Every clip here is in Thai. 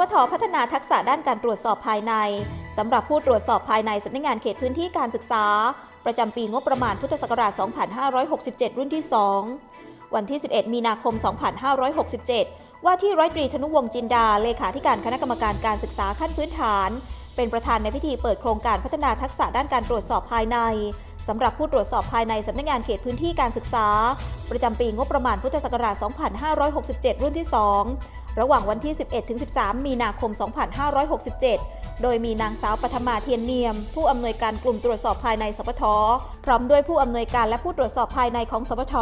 พทพัฒนาทักษะด้านการตรวจสอบภายในสำหรับผู้ตรวจสอบภายในสำนักงานเขตพื้นที่การศึกษา ประจำปีงบประมาณพุทธศักราช 2567 รุ่นที่ 2 วันที่ 11 มีนาคม 2567 ว่าที่ร้อยตรีธนุวงศ์จินดา เลขาธิการคณะกรรมการการศึกษาขั้นพื้นฐาน เป็นประธานในพิธีเปิดโครงการพัฒนาทักษะด้านการตรวจสอบภายในสำหรับผู้ตรวจสอบภายในสำนักงานเขตพื้นที่การศึกษา ประจำปีงบประมาณพุทธศักราช 2567 รุ่นที่ 2 ระหว่างวันที่ 11-13 มีนาคม 2567 โดยมีนางสาวปฐมาเทียนเนียม ผู้อำนวยการกลุ่มตรวจสอบภายในสปทพร้อมด้วยผู้อำนวยการและผู้ตรวจสอบภายในของสปท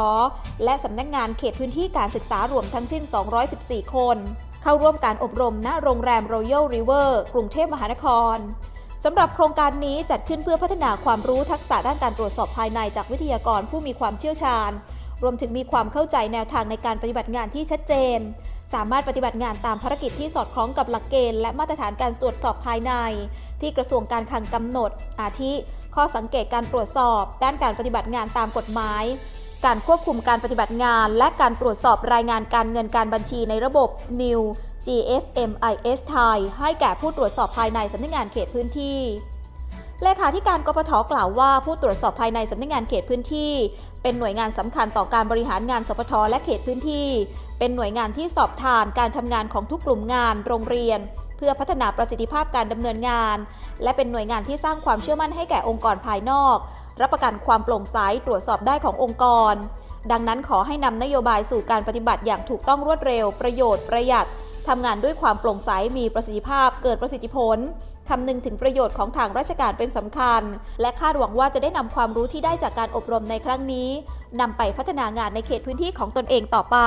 และสำนักงานเขตพื้นที่การศึกษารวมทั้งสิ้น 214 คน เข้าร่วมการอบรมณโรงแรม Royal River กรุงเทพมหานครสำหรับโครงการนี้จัดขึ้นเพื่อพัฒนาความรู้ทักษะด้านการตรวจสอบภายในจากวิทยากรผู้มีความเชี่ยวชาญ รวมถึงมีความเข้าใจแนวทางในการปฏิบัติงานที่ชัดเจน สามารถปฏิบัติงานตามภารกิจที่สอดคล้องกับหลักเกณฑ์ และมาตรฐานการตรวจสอบภายใน ที่กระทรวงการคลังกำหนด อาทิ ข้อสังเกตการตรวจสอบ ด้านการปฏิบัติงานตามกฎหมาย การควบคุมการปฏิบัติงาน และการตรวจสอบรายงานการเงินการบัญชีในระบบ New GFMIS ไทยให้แก่ผู้ตรวจสอบภายในสำนักงานเขตพื้นที่ เลขาธิการกปทกล่าวว่าผู้ตรวจสอบภายในสำนักงานเขตพื้นที่ เป็นหน่วยงานสำคัญต่อการบริหารงานสปทและเขตพื้นที่ เป็นหน่วยงานที่สอบทานการทำงานของทุกกลุ่มงานโรงเรียน เพื่อพัฒนาประสิทธิภาพการดำเนินงาน และเป็นหน่วยงานที่สร้างความเชื่อมั่นให้แก่องค์กรภายนอก รับประกันความโปร่งใสตรวจสอบได้ขององค์กร ดังนั้นขอให้นำนโยบายสู่การปฏิบัติอย่างถูกต้องรวดเร็ว ประโยชน์ประหยัดทำงานด้วยความโปร่งใสมีประสิทธิภาพ เกิดประสิทธิผลคำนึงถึงประโยชน์ของทางราชการเป็นสำคัญ และคาดหวังว่าจะได้นำความรู้ที่ได้จากการอบรมในครั้งนี้นำไปพัฒนางานในเขตพื้นที่ของตนเองต่อไป